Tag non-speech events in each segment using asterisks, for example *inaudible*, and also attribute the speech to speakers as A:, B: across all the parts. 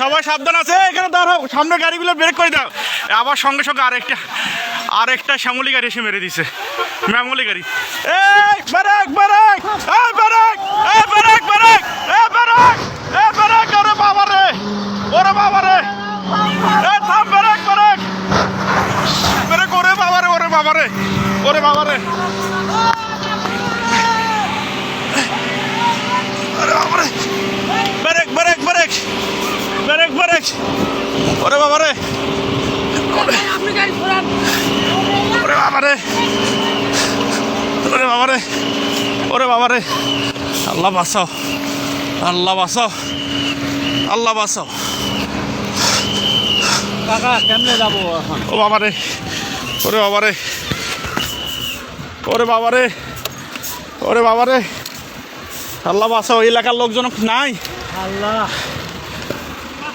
A: সবাই সাবধান আছে, এখানে দাঁড়াও, সামনে গাড়িগুলো ব্রেক করে দাও। আবার সঙ্গে সঙ্গে আরেকটা আরেকটা শ্যামলি গাড়ি এসে মেরে দিছে। ম্যামলি গাড়ি। এই, ব্রেক ব্রেক ব্রেক বাবা রে, ওরে বাবা রে। ব্রেক ওরে বাবা রে, ওরে বাবা রে, ওরে বাবা রে। ব্রেক ব্রেক ওরে বাবা রে। ওরে বাবা রে। ওরে বাবা রে। ওরে বাবা রে। আল্লাহ বাঁচাও। আল্লাহ বাঁচাও। আল্লাহ বাঁচাও।
B: কাকা কেমনে যাব
A: ও বাবা রে। ওরে বাবা রে। ওরে বাবা রে। ওরে বাবা রে। আল্লাহ এই এলাকার লোকজন নাই?
B: আল্লাহ।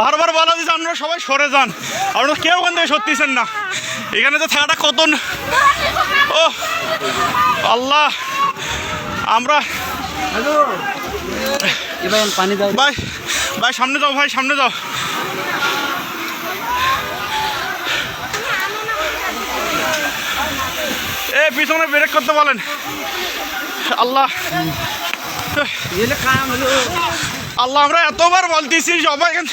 A: বারবার বলা দিচ্ছে আপনারা সবাই সরে যান। আপনারা কেউ ওখান থেকে সত্যিছেন না। এখানে তো থাকাটা কত ও, আল্লাহ, আমরা
B: পানি দাও
A: ভাই ভাই, সামনে যাও, ভাই, সামনে যাও। এ, পিছনে ব্রেক করতে বলেন। আল্লাহ। আল্লাহ, আমরা এতবার বলতেছি, সবাই এখানে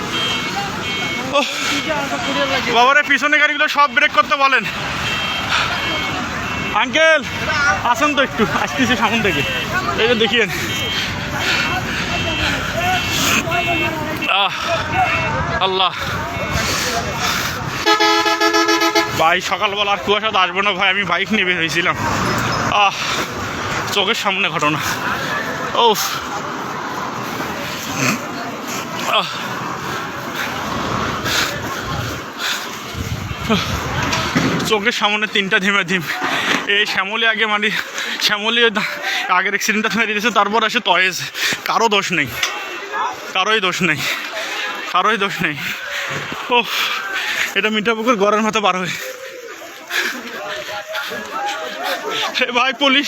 A: বাবারে, পিছনে গাড়িগুলো সব ব্রেক করতে বলেন। আঙ্কেল, আসেন তো একটু, আসতেছি সামন থেকে। এই যে দেখিয়েন। আহ, আল্লাহ। ভাই, সকালবেলা আর কুয়াশা তো আসবে না ভাই, আমি বাইক নিয়ে বের হয়েছিলাম। আহ, চোখের সামনে ঘটনা। ও চোখের সামনে তিনটা ধিমে ধিম। এই শ্যামলি আগে মানে শ্যামলি আগের অ্যাক্সিডেন্টটা মেরে দিয়েছে, তারপর আসে তয়েজ। কারও দোষ নেই। কারোই দোষ নেই। কারোই দোষ নেই। ও এটা মিঠাপুকুর গড়ের মতো বার হয়ে। ভাই, পুলিশ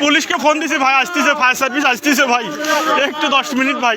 A: পুলিশকে ফোন দিছি ভাই আসতেছে ফায়ার সার্ভিস আসতেছে ভাই। একটু দশ মিনিট ভাই।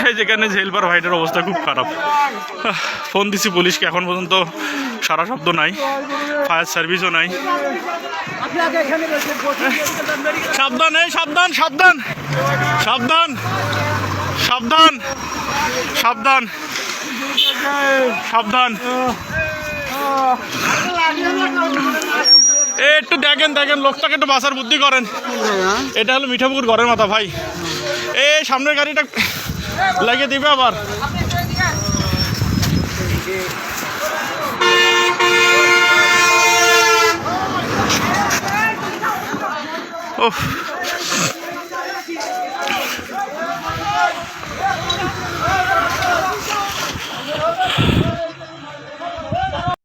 A: *laughs* যেখানে জেলবার ভাইটার অবস্থা খুব খারাপ। ফোন দিছি পুলিশকে, এখন পর্যন্ত সারা শব্দ নাই ফায়ার সার্ভিসও নাই। সাবধান, এই সাবধান সাবধান সাবধান সাবধান সাবধান সাবধান। এ, একটু দেখেন দেখেন, লোকটাকে একটু বাসার বুদ্ধি করেন। এটা হলো মিঠাপুকুর ঘরের মাথা, ভাই। এ, সামনের গাড়িটা লাগিয়ে দিবে আবার। ওহ